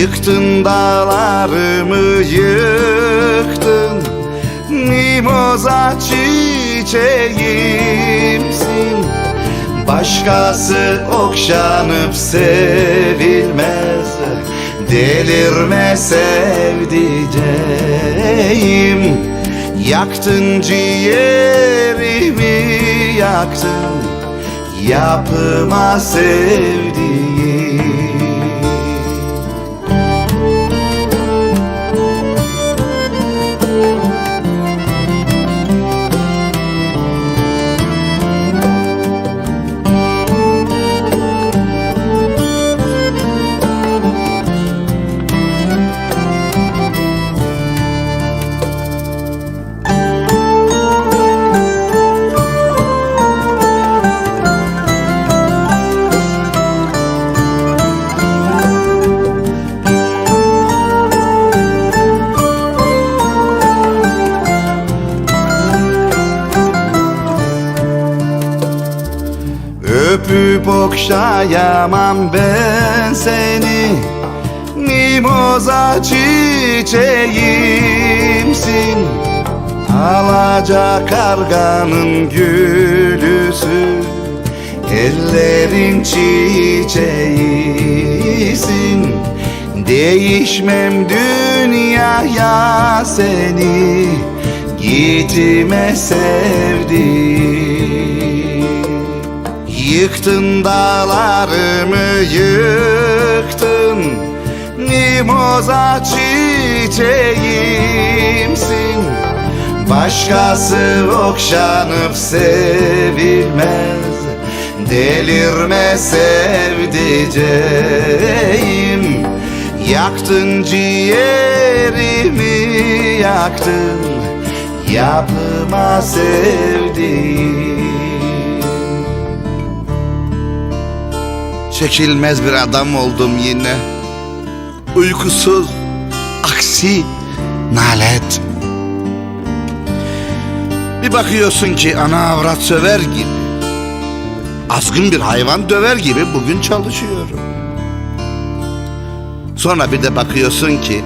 Yıktın dağlarımı yıktın. Mimoza çiçeğimsin. Başkası okşanıp sevilmez. Delirme sevdiceğim. Yaktın ciğerimi yaktın. Yapıma sevdiğim okşayamam ben seni. Mimoza çiçeğimsin. Alaca karganın gülüsü. Ellerin çiçeğisin. Değişmem dünyaya seni. Gitme sevdiğim Yıktın dağlarımı yıktın. Mimoza çiçeğimsin. Başkası okşanıp sevilmez. Delirme sevdiceğim. Yaktın ciğerimi yaktın. Yapıma sevdiğim Çekilmez bir adam oldum yine. Uykusuz, aksi, nalet. Bir bakıyorsun ki ana avrat söver gibi Azgın bir hayvan döver gibi bugün çalışıyorum. Sonra bir de bakıyorsun ki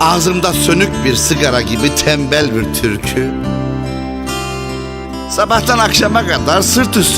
Ağzımda sönük bir sigara gibi tembel bir türkü. Sabahtan akşama kadar sırt üstü